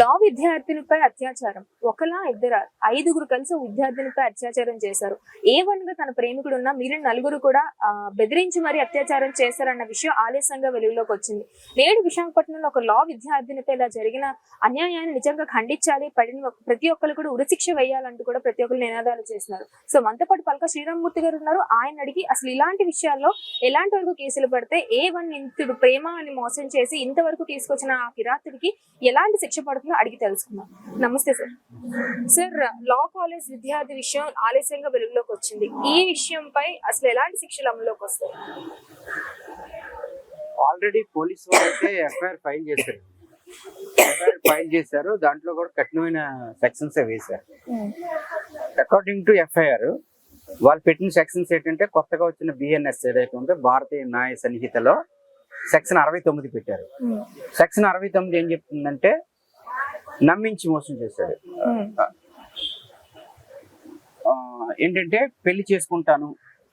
లా విద్యార్థినిపై అత్యాచారం. ఒకలా ఇద్దరు ఐదుగురు కలిసి విద్యార్థినిపై అత్యాచారం చేశారు. ఏ వన్గా తన ప్రేమికుడు ఉన్న మీరు నలుగురు కూడా బెదిరించి మరీ అత్యాచారం చేశారన్న విషయం ఆలస్యంగా వెలుగులోకి వచ్చింది. నేడు విశాఖపట్నంలో ఒక లా విద్యార్థినిపై ఇలా జరిగిన అన్యాయాన్ని నిజంగా ఖండించాలి. పడిన ప్రతి ఒక్కరు కూడా ఉరిశిక్ష వేయాలంటూ కూడా ప్రతి ఒక్కరు నినాదాలు చేస్తున్నారు. సో మనతో పలక శ్రీరామ్మూర్తి గారు ఉన్నారు. ఆయన అడిగి అసలు ఇలాంటి విషయాల్లో ఎలాంటి వరకు కేసులు పడితే ఏ వన్ ఇంతుడు ప్రేమ అని మోసం చేసి ఇంతవరకు తీసుకొచ్చిన ఆ కిరాతుడికి ఎలాంటి శిక్ష పడుతుంది? అడిగి తెలుసుకుందాం. నమస్తే సార్. సార్ లా కాలేజ్ విద్యార్థి విషయం ఆలస్యంగా వెలుగులోకి వచ్చింది. ఈ విషయంపై అసలు ఎలాంటి శిక్షలు అమలులోకి వస్తాయి? ఆల్రెడీ పోలీసు అయితే ఎఫ్ఐఆర్ ఫైల్ చేశారు. ఎఫ్ఐఆర్ ఫైల్ చేశారు. దాంట్లో కూడా కఠినమైన సెక్షన్స్ వేశారు. అకార్డింగ్ టు ఎఫ్ఐఆర్ వాళ్ళు పెట్టిన సెక్షన్స్ ఏంటంటే కొత్తగా వచ్చిన బిఎన్ఎస్ ఏదైతే ఉందో భారతీయ న్యాయ సన్నిహితలో సెక్షన్ అరవై తొమ్మిది పెట్టారు. సెక్షన్ అరవై తొమ్మిది ఏం చెప్తుందంటే నమ్మించి మోసం చేశాడు. ఏంటంటే పెళ్ళి చేసుకుంటాను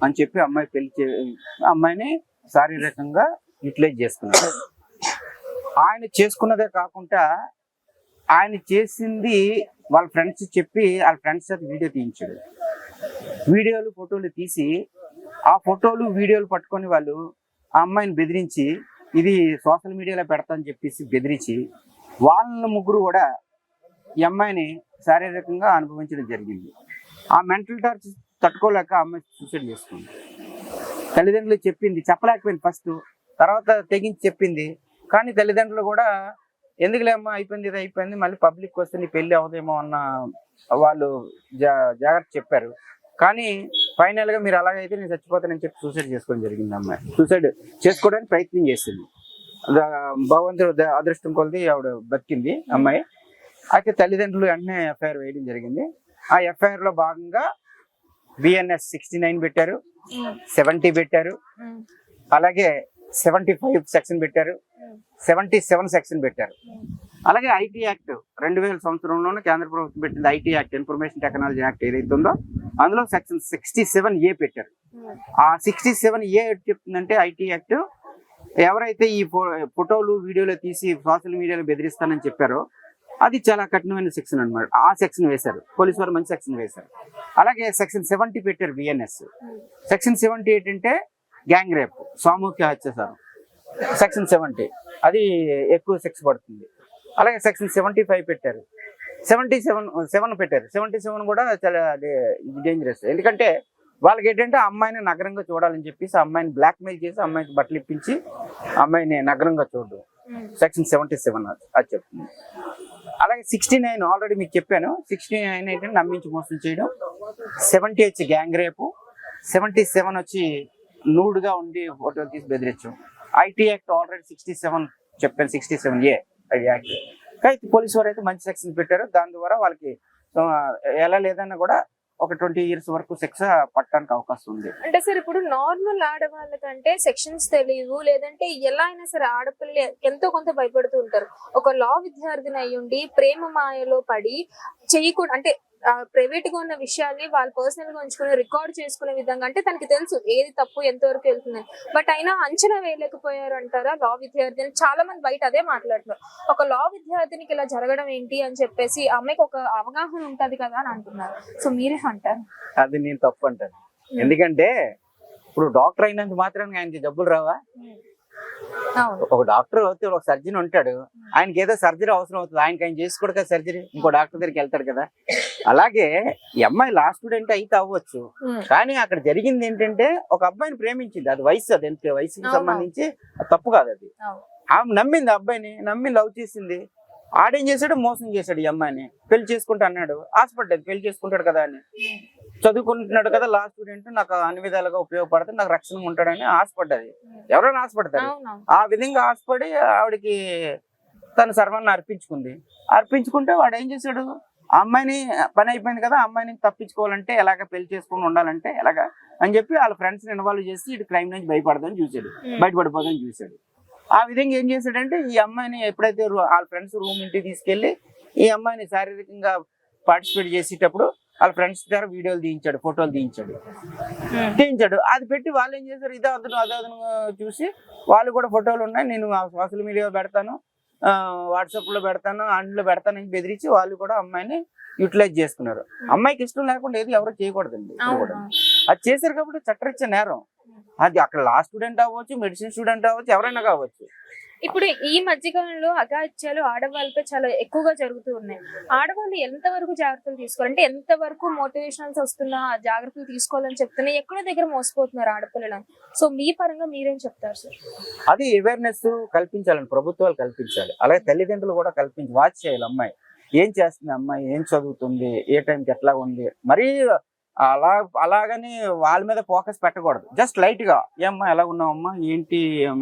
అని చెప్పి అమ్మాయి పెళ్ళి చే అమ్మాయిని శారీరకంగా యూటిలైజ్ చేసుకున్నాడు. ఆయన చేసుకున్నదే కాకుండా ఆయన చేసింది వాళ్ళ ఫ్రెండ్స్ చెప్పి వాళ్ళ ఫ్రెండ్స్ చేత వీడియో తీయించాడు. వీడియోలు ఫోటోలు తీసి ఆ ఫోటోలు వీడియోలు పట్టుకొని వాళ్ళు ఆ అమ్మాయిని బెదిరించి ఇది సోషల్ మీడియాలో పెడతా అని చెప్పేసి బెదిరించి వాళ్ళ ముగ్గురు కూడా ఈ అమ్మాయిని శారీరకంగా అనుభవించడం జరిగింది. ఆ మెంటల్ టార్చ్ తట్టుకోలేక ఆ అమ్మాయి సూసైడ్ చేసుకుంది. తల్లిదండ్రులు చెప్పింది చెప్పలేకపోయింది ఫస్ట్ తర్వాత తెగించి చెప్పింది. కానీ తల్లిదండ్రులు కూడా ఎందుకులేమ్మా అయిపోయింది ఇది అయిపోయింది మళ్ళీ పబ్లిక్ వస్తే నీ పెళ్ళి అవదేమో అన్న వాళ్ళు జా జాగ్రత్త చెప్పారు. కానీ ఫైనల్గా మీరు అలాగైతే నేను చచ్చిపోతానని చెప్పి సూసైడ్ చేసుకోవడం జరిగింది అమ్మాయి. సూసైడ్ చేసుకోవడానికి ప్రయత్నం చేసింది. భగవంతుడు అదృష్టం కొలిది ఆవిడ బతికింది అమ్మాయి. అయితే తల్లిదండ్రులు వెంటనే ఎఫ్ఐఆర్ వేయడం జరిగింది. ఆ ఎఫ్ఐఆర్లో భాగంగా బిఎన్ఎస్ సిక్స్టీ నైన్ పెట్టారు సెవెంటీ పెట్టారు అలాగే సెవెంటీ ఫైవ్ సెక్షన్ పెట్టారు సెవెంటీ సెవెన్ సెక్షన్ పెట్టారు. అలాగే ఐటీ యాక్ట్ రెండు వేల సంవత్సరంలోనే కేంద్ర ప్రభుత్వం పెట్టింది IT act information technology act ఏదైతే ఉందో అందులో సెక్షన్ సిక్స్టీ సెవెన్ ఏ పెట్టారు. ఆ సిక్స్టీ సెవెన్ ఏ చెప్తుందంటే ఐటీ యాక్ట్ ఎవరైతే ఈ ఫో- ఫోటోలు వీడియోలు తీసి సోషల్ మీడియాలో బెదిరిస్తానని చెప్పారో అది చాలా కఠినమైన సెక్షన్ అన్నమాట. ఆ సెక్షన్ వేశారు. పోలీసు వారు మంచి సెక్షన్ వేశారు. అలాగే సెక్షన్ సెవెంటీ పెట్టారు బిఎన్ఎస్ సెక్షన్ సెవెంటీ ఏంటంటే గ్యాంగ్ రేప్ సామూహిక హత్యాచారం సెక్షన్ సెవెంటీ. అది ఎక్కువ సెక్స్ పడుతుంది. అలాగే సెక్షన్ సెవెంటీ ఫైవ్ పెట్టారు. సెవెంటీ సెవెన్ సెవెన్ పెట్టారు. సెవెంటీ సెవెన్ కూడా చాలా డేంజరస్ ఎందుకంటే వాళ్ళకి ఏంటంటే అమ్మాయిని నగరంగా చూడాలని చెప్పేసి ఆ అమ్మాయిని బ్లాక్ మెయిల్ చేసి అమ్మాయికి బట్టలు ఇప్పించి అమ్మాయిని నగరంగా చూడడం సెక్షన్ సెవెంటీ సెవెన్ అది. చెప్తుంది. అలాగే సిక్స్టీ నైన్ ఆల్రెడీ మీకు చెప్పాను. సిక్స్టీ నైన్ ఏంటంటే నమ్మించి మోసం చేయడం. సెవెంటీ వచ్చి గ్యాంగ్ రేపు సెవెంటీ సెవెన్ వచ్చి నూడ్గా ఉండి ఫోటోలు తీసి బెదిరించడం. IT act already sixty seven చెప్పాను. సిక్స్టీ సెవెన్ ఏ యాక్ట్ అయితే పోలీసు వారు అయితే మంచి సెక్షన్ పెట్టారు. దాని ద్వారా వాళ్ళకి ఎలా లేదన్నా కూడా ఒక ట్వంటీ ఇయర్స్ వరకు సెక్స్ పట్టడానికి అవకాశం ఉంది. అంటే సార్ ఇప్పుడు నార్మల్ ఆడవాళ్ళకంటే సెక్షన్స్ తెలియదు లేదంటే ఎలా అయినా సరే ఆడపిల్లలు ఎంతో కొంత భయపడుతూ ఉంటారు. ఒక లా విద్యార్థిని అయ్యుండి ప్రేమ మాయలో పడి చేయకూడదు అంటే ప్రైవేట్గా ఉన్న విషయాల్ని వాళ్ళు పర్సనల్గా ఉంచుకుని రికార్డ్ చేసుకునే విధంగా అంటే తనకి తెలుసు ఏది తప్పు ఎంతవరకు వెళ్తుంది. బట్ అయినా అంచనా వేయలేకపోయారు అంటారా లా విద్యార్థిని చాలా మంది బయట అదే మాట్లాడుతున్నారు. ఒక లా విద్యార్థినికి ఇలా జరగడం ఏంటి అని చెప్పేసి అమ్మాయికి ఒక అవగాహన ఉంటది కదా అని అంటున్నారు. సో మీరే అంటారు? అది నేను తప్పు అంటాను. ఎందుకంటే ఇప్పుడు డాక్టర్ అయినంత మాత్రానికి ఆయనకి జబ్బులు రావా? ఒక డాక్టర్ అయితే ఒక సర్జన్ ఉంటాడు. ఆయనకి ఏదో సర్జరీ అవసరం అవుతుంది. ఆయనకి ఆయన చేసుకోడు కదా సర్జరీ. ఇంకో డాక్టర్ దగ్గరికి వెళ్తాడు కదా. అలాగే ఈ అమ్మాయి లాస్ట్ స్టూడెంట్ అయితే అవ్వచ్చు. కానీ అక్కడ జరిగింది ఏంటంటే ఒక అబ్బాయిని ప్రేమించింది. అది వయసు అది ఎంత వయసుకి. సంబంధించి తప్పు కాదు అది. ఆమె నమ్మింది అబ్బాయిని నమ్మి లవ్ చేసింది. ఆడేం చేశాడు? మోసం చేశాడు ఈ అమ్మాయిని. పెళ్ళి చేసుకుంటా అన్నాడు. ఆశపడ్డది పెళ్ళి చేసుకుంటాడు కదా అని. చదువుకుంటున్నాడు కదా లాస్ట్ స్టూడెంట్ నాకు అన్ని విధాలుగా ఉపయోగపడుతుంది నాకు రక్షణ ఉంటాడని ఆశపడ్డది. ఎవరైనా ఆశపడతారు. ఆ విధంగా ఆశపడి ఆవిడకి తన సర్వాన్ని అర్పించుకుంది. అర్పించుకుంటే వాడు ఏం చేశాడు? ఆ అమ్మాయిని పని అయిపోయింది కదా అమ్మాయిని తప్పించుకోవాలంటే ఎలాగ పెళ్ళి చేసుకుని ఉండాలంటే ఎలాగా అని చెప్పి వాళ్ళ ఫ్రెండ్స్ ఇన్వాల్వ్ చేసి ఇటు క్రైమ్ నుంచి భయపడదని చూశాడు. బయటపడిపోదని చూశాడు. ఆ విధంగా ఏం చేశాడంటే ఈ అమ్మాయిని ఎప్పుడైతే వాళ్ళ ఫ్రెండ్స్ రూమ్ ఇంటికి తీసుకెళ్ళి ఈ అమ్మాయిని శారీరకంగా పార్టిసిపేట్ చేసేటప్పుడు వాళ్ళ ఫ్రెండ్స్ ద్వారా వీడియోలు తీయించాడు ఫోటోలు తీయించాడు. తీయించాడు. అది పెట్టి వాళ్ళు ఏం చేశారు? ఇదే అదను అదే అదను చూసి వాళ్ళు కూడా ఫోటోలు ఉన్నాయి. నేను సోషల్ మీడియా పెడతాను వాట్సాప్లో పెడతాను అందులో పెడతానని బెదిరించి వాళ్ళు కూడా అమ్మాయిని యూటిలైజ్ చేసుకున్నారు. అమ్మాయికి ఇష్టం లేకుండా ఏది ఎవరు చేయకూడదండి. అది చేశారు కాబట్టి చట్టరీత్యా నేరం. అది అక్కడ లా స్టూడెంట్ అవ్వచ్చు మెడిసిన్ స్టూడెంట్ అవ్వచ్చు ఎవరైనా కావచ్చు. ఇప్పుడు ఈ మధ్యకాలంలో అగాత్యాలు ఆడవాళ్ళపై చాలా ఎక్కువగా జరుగుతూ ఉన్నాయి. ఆడవాళ్ళు ఎంత వరకు జాగ్రత్తలు తీసుకోవాలి? అంటే ఎంత వరకు మోటివేషనల్స్ వస్తున్నా జాగ్రత్తలు తీసుకోవాలని చెప్తున్నా ఎక్కడో దగ్గర మోసపోతున్నారు ఆడపిల్లలను సో మీ పరంగా మీరేం చెప్తారు సార్? అది అవేర్నెస్ కల్పించాలని ప్రభుత్వాలు కల్పించాలి. అలాగే తల్లిదండ్రులు కూడా కల్పించి వాచ్ చేయాలి అమ్మాయి. ఏం చేస్తుంది అమ్మాయి? ఏం చదువుతుంది? ఏ టైంకి ఎట్లా ఉంది? మరీ అలా అలాగని వాళ్ళ మీద ఫోకస్ పెట్టకూడదు. జస్ట్ లైట్గా ఏమ్మా ఎలా ఉన్నావు అమ్మా ఏంటి?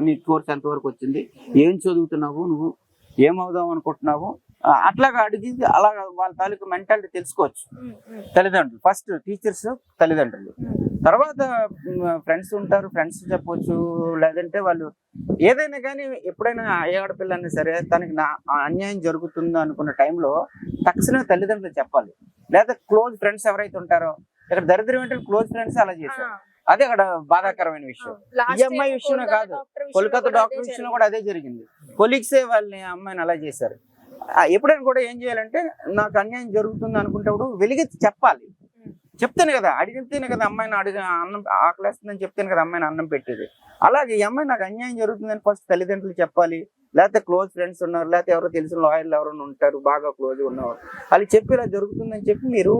నీ కోర్స్ ఎంత వరకు వచ్చింది? ఏం చదువుతున్నావు నువ్వు? ఏమవుదాం అనుకుంటున్నావు? అట్లాగా అడిగి అలా వాళ్ళ తాలూకు మెంటాలిటీ తెలుసుకోవచ్చు. తల్లిదండ్రులు. ఫస్ట్ టీచర్స్ తల్లిదండ్రులు. తర్వాత ఫ్రెండ్స్ ఉంటారు. ఫ్రెండ్స్ చెప్పొచ్చు. లేదంటే వాళ్ళు ఏదైనా కానీ ఎప్పుడైనా ఏ ఆడపిల్లైనా సరే తనకి నా అన్యాయం జరుగుతుందో అనుకున్న టైంలో తక్షణమే తల్లిదండ్రులు చెప్పాలి. లేదా క్లోజ్ ఫ్రెండ్స్ ఎవరైతే ఉంటారో ఇక్కడ దరిద్రం ఏంటంటే క్లోజ్ ఫ్రెండ్స్ అలా చేశారు. అదే అక్కడ బాధాకరమైన విషయం. ఈ అమ్మాయి విషయంలో కాదు. కోల్కతా డాక్టర్ విషయంలో కూడా అదే జరిగింది. కొలీగ్సే వాళ్ళని అమ్మాయిని అలా చేశారు. ఎప్పుడైనా కూడా ఏం చేయాలంటే నాకు అన్యాయం జరుగుతుంది అనుకుంటప్పుడు వెలిగెత్తి చెప్పాలి. చెప్తాను కదా అడిగితేనే కదా అమ్మాయిని అడిగి అన్నం ఆకలేస్తుందని చెప్తాను కదా అమ్మాయిని అన్నం పెట్టేది. అలాగే ఈ అమ్మాయి నాకు అన్యాయం జరుగుతుందని ఫస్ట్ తల్లిదండ్రులు చెప్పాలి. లేకపోతే క్లోజ్ ఫ్రెండ్స్ ఉన్నారు లేకపోతే ఎవరో తెలిసిన లాయర్లు ఎవరైనా ఉంటారు బాగా క్లోజ్ ఉన్నవారు. వాళ్ళు చెప్పి ఇలా జరుగుతుందని చెప్పి మీరు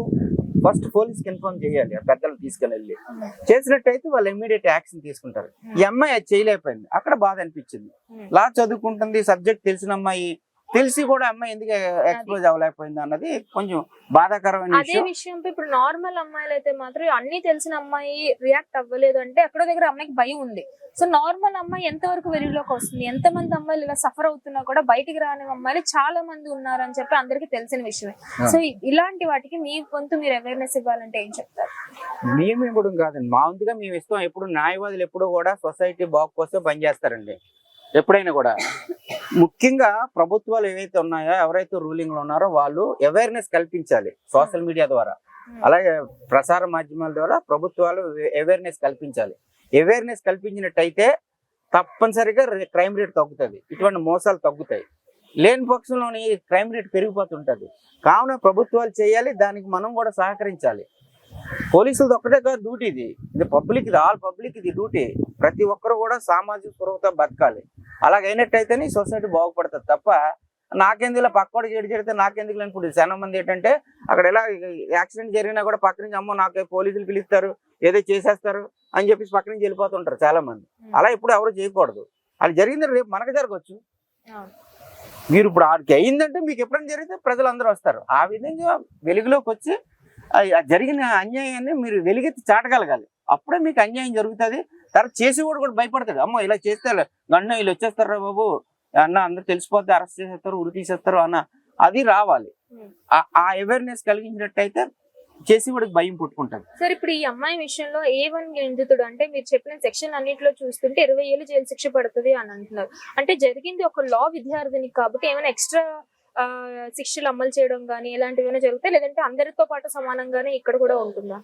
ఫస్ట్ పోలీస్కి ఇన్ఫార్మ్ చేయాలి ఆ పెద్దలు తీసుకుని వెళ్ళి చేసినట్టయితే వాళ్ళు ఇమీడియట్ యాక్షన్ తీసుకుంటారు. ఈ అమ్మాయి అది చేయలేకపోయింది. అక్కడ బాధ అనిపించింది. లా చదువుకుంటుంది సబ్జెక్ట్ తెలిసిన అమ్మాయి. తెలిసి కూడా అమ్మాయి ఎందుకు ఎక్స్పోజ్ అవ్వలేకపోయింది అన్నది కొంచెం బాధాకరమైన అదే విషయం. ఇప్పుడు నార్మల్ అమ్మాయిలు అయితే మాత్రం అన్ని తెలిసిన అమ్మాయి రియాక్ట్ అవ్వలేదు అంటే ఎక్కడో దగ్గర అమ్మాయికి భయం ఉంది. సో నార్మల్ అమ్మాయి ఎంత వరకు వెలుగులోకి వస్తుంది? ఎంత మంది అమ్మాయిలు ఇలా సఫర్ అవుతున్నా కూడా బయటికి రాని అమ్మాయిలు చాలా మంది ఉన్నారని చెప్పి అందరికీ తెలిసిన విషయమే. సో ఇలాంటి వాటికి మీ వంతు మీరు అవేర్నెస్ ఇవ్వాలంటే ఏం చెప్తారు? మేము ఇవ్వడం కాదండి. మా వంతుగా మేము ఇస్తాం. ఎప్పుడు న్యాయవాదులు ఎప్పుడు కూడా సొసైటీ బాగు కోసం పనిచేస్తారండి. ఎప్పుడైనా కూడా. ముఖ్యంగా ప్రభుత్వాలు ఏవైతే ఉన్నాయో ఎవరైతే రూలింగ్లో ఉన్నారో వాళ్ళు అవేర్నెస్ కల్పించాలి సోషల్ మీడియా ద్వారా. అలాగే ప్రసార మాధ్యమాల ద్వారా ప్రభుత్వాలు అవేర్నెస్ కల్పించాలి. అవేర్నెస్ కల్పించినట్టయితే తప్పనిసరిగా క్రైమ్ రేట్ తగ్గుతుంది. ఇటువంటి మోసాలు తగ్గుతాయి. లేని పక్షంలోని క్రైమ్ రేట్ పెరిగిపోతుంటది. కావున ప్రభుత్వాలు చేయాలి దానికి మనం కూడా సహకరించాలి. పోలీసులది ఒక్కటే కాదు డ్యూటీ ఇది. ఇది పబ్లిక్ ఇది ఆల్ పబ్లిక్ ఇది డ్యూటీ. ప్రతి ఒక్కరు కూడా సామాజిక స్పృహతో బతకాలి. అలాగైనట్టయితేనే సొసైటీ బాగుపడుతుంది తప్ప నాకెందుకు ఇలా పక్కోడు చెడు చెడితే నాకెందుకు ఇప్పుడు చాలా మంది ఏంటంటే అక్కడ ఎలా యాక్సిడెంట్ జరిగినా కూడా పక్క నుంచి అమ్మో నాకు పోలీసులు పిలుస్తారు ఏదో చేసేస్తారు అని చెప్పేసి పక్క నుంచి వెళ్ళిపోతుంటారు చాలా మంది. అలా ఇప్పుడు ఎవరు చేయకూడదు. అది జరిగింది రేపు మనకు జరగవచ్చు. మీరు ఇప్పుడు ఆడికి అయిందంటే మీకు ఎప్పుడైనా జరిగితే ప్రజలు అందరూ వస్తారు. ఆ విధంగా వెలుగులోకి వచ్చి జరిగిన అన్యాయాన్ని మీరు వెలుగెత్తి చాటగలగాలి. అప్పుడే మీకు అన్యాయం జరుగుతుంది. తర్వాత చేసేవాడు కూడా భయపడతాడు. అమ్మో ఇలా చేస్తే గన్న వీళ్ళు వచ్చేస్తారా బాబు? అన్న అందరు తెలిసిపోతే అరెస్ట్ చేసేస్తారు ఉరి తీసేస్తారు అన్న. అది రావాలి. ఆ- ఆ అవేర్నెస్ కలిగించినట్టయితే చేసేవాడికి భయం పుట్టుకుంటుంది. సార్ ఇప్పుడు ఈ అమ్మాయి విషయంలో ఏ వన్ నిందితుడు అంటే మీరు చెప్పిన సెక్షన్ అన్నింటిలో చూస్తుంటే ఇరవై ఏళ్ళు జైలు శిక్ష పడుతుంది అని అంటున్నారు. అంటే జరిగింది ఒక లా విద్యార్థిని కాబట్టి ఏమైనా ఎక్స్ట్రా శిక్షలు అమలు చేయడం కానీ ఇలాంటివి జరుగుతాయి? లేదంటే అందరితో పాటు సమానంగానే ఇక్కడ కూడా ఉంటుందా?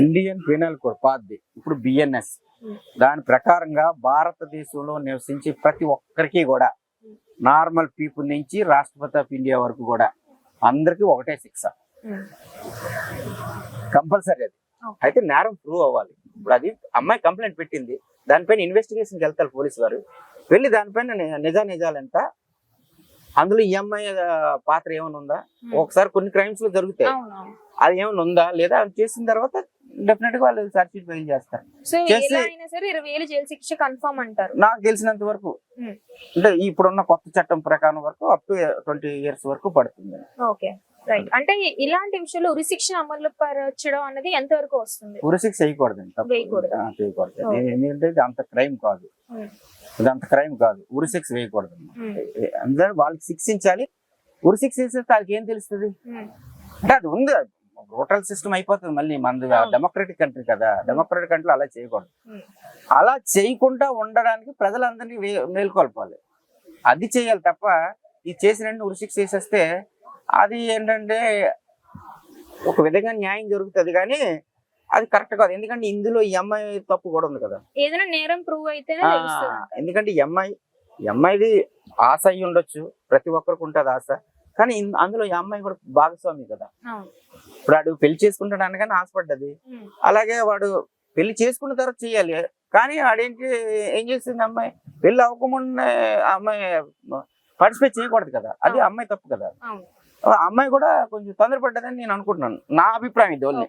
ఇండియన్ పీనల్ కోడ్ పాద్ది. ఇప్పుడు బిఎన్ఎస్. దాని ప్రకారంగా భారతదేశంలో నివసించి ప్రతి ఒక్కరికి కూడా నార్మల్ పీపుల్ నుంచి రాష్ట్రపతి ఆఫ్ ఇండియా వరకు కూడా అందరికి ఒకటే శిక్ష. కంపల్సరీ అది. అయితే నేరం ప్రూవ్ అవ్వాలి. ఇప్పుడు అది అమ్మాయి కంప్లైంట్ పెట్టింది. దానిపైన ఇన్వెస్టిగేషన్కి వెళ్తారు పోలీసు వారు. వెళ్ళి దానిపైన నిజా నిజాలంతా అందులో ఈ అమ్మాయి ఆ, పాత్ర ఏమైనా ఉందా? ఒకసారి కొన్ని క్రైమ్స్లో జరుగుతాయి. అది ఏమైనా ఉందా? లేదా అది చేసిన తర్వాత డెఫినెట్గా వాళ్ళు సర్టిఫికేట్ ఫైల్ చేస్తారు. చేసి- శిక్ష కన్ఫర్మ్ అంటారు. నాకు తెలిసినంత వరకు. Hmm. అంటే ఇప్పుడున్న కొత్త చట్టం ప్రకారం వరకు అప్ టు ట్వంటీ ఇయర్స్ వరకు పడుతుంది. ఓకే రైట్ అంటే ఇలాంటి విషయంలో ఉరి శిక్ష అమలు పరచడం అనేది ఎంత వరకు వస్తుంది? ఉరిశిక్ష చేయకూడదండి తప్పు. వేయకూడదు. ఆ, చేయకూడదు Okay. ఎందుకంటే అంత క్రైమ్ కాదు. Hmm. ఇది అంత క్రైమ్ కాదు. ఉరిశిక్ష వేయకూడదు Hmm. అందరూ వాళ్ళకి శిక్షించాలి. ఉరిశిక్ష వేసేస్తే వాళ్ళకి ఏం తెలుస్తుంది. అంటే అది ఉంది. టోటల్ సిస్టమ్ అయిపోతుంది మళ్ళీ మనది. డెమోక్రటిక్ కంట్రీ కదా. డెమోక్రటిక్ కంట్రీలో అలా చేయకూడదు. అలా చేయకుండా ఉండడానికి ప్రజలందరినీ మేల్కొల్పాలి. అది చేయాలి తప్ప ఇది చేసిన ఉరిశిక్ష చేసేస్తే అది ఏంటంటే ఒక విధంగా న్యాయం జరుగుతుంది కానీ అది కరెక్ట్ కాదు. ఎందుకంటే ఇందులో ఈ అమ్మాయి తప్పు కూడా ఉంది కదా. ఏదైనా నేరం ప్రూవ్ తెలుస్తుంది ఎందుకంటే ఈ అమ్మాయి ఈ అమ్మాయిది ఆశ అయి ఉండొచ్చు. ప్రతి ఒక్కరికి ఉంటుంది ఆశ. కానీ అందులో ఈ అమ్మాయి కూడా భాగస్వామి కదా. ఇప్పుడు వాడు పెళ్ళి చేసుకుంటాడు అనగానే ఆశపడ్డది. అలాగే వాడు పెళ్ళి చేసుకున్న తర్వాత చేయాలి. కానీ వాడేంటి ఏం చేసింది అమ్మాయి పెళ్ళి అవ్వకముందే అమ్మాయి పార్టిసిపేట్ చేయకూడదు కదా. అది. అమ్మాయి తప్పు కదా. అమ్మాయి కూడా కొంచెం తొందరపడ్డదని నేను అనుకుంటున్నాను. నా అభిప్రాయం ఇది ఓన్లీ.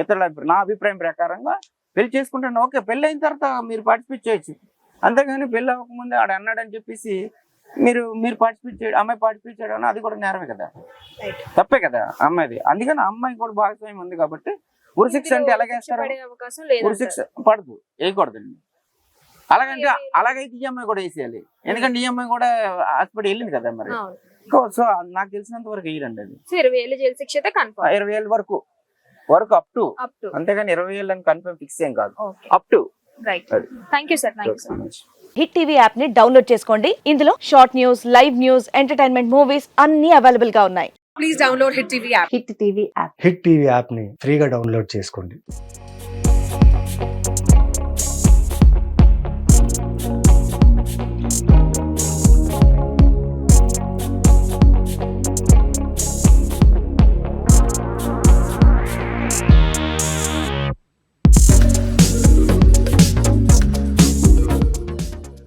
ఇతరుల అభిప్రాయం నా అభిప్రాయం ప్రకారంగా పెళ్ళి చేసుకుంటాను. ఓకే పెళ్ళి అయిన తర్వాత మీరు పార్టిసిపేట్ చేయొచ్చు. అంతేగాని పెళ్ళి అవ్వకముందే ఆడ అన్నాడని చెప్పేసి మీరు మీరు పార్టిసిపేట్ చేయడం అమ్మాయి పార్టిసిపేట్ చేయడం అది కూడా నేరమే కదా. తప్పే కదా అమ్మాయిది. అందుకని అమ్మాయి కూడా భాగస్వామ్యం ఉంది కాబట్టి ఉరిశిక్ష అంటే ఎలాగేస్తారు లేదు ఉరిశిక్ష పడదు వేయకూడదండి. అలాగంటే అలాగైతే ఈ అమ్మాయి కూడా వేసేయాలి. ఎందుకంటే ఈ అమ్మాయి కూడా హాస్పిటల్ వెళ్ళింది కదా మరి. సో నాకు తెలిసినంత వరకు వేయరండి అది. సో ఇరవై ఏళ్ళు జైలు శిక్ష అయితే కన్ఫర్మ్ ఇరవై ఏళ్ళ వరకు. వరకు అప్ టు అప్ టు అంతేగాని ఇరవై ఏళ్ళు అని కన్ఫర్మ్ ఫిక్స్ ఏం కాదు. అప్ టు రైట్ అది. Thank you sir thank you so much Hit TV యాప్ని డౌన్లోడ్ చేసుకోండి. ఇందులో short news live news entertainment movies అన్ని అవైలబుల్గా ఉన్నాయి. Please download Hit TV app. Hit TV app Hit TV యాప్ని ఫ్రీగా డౌన్లోడ్ చేసుకోండి.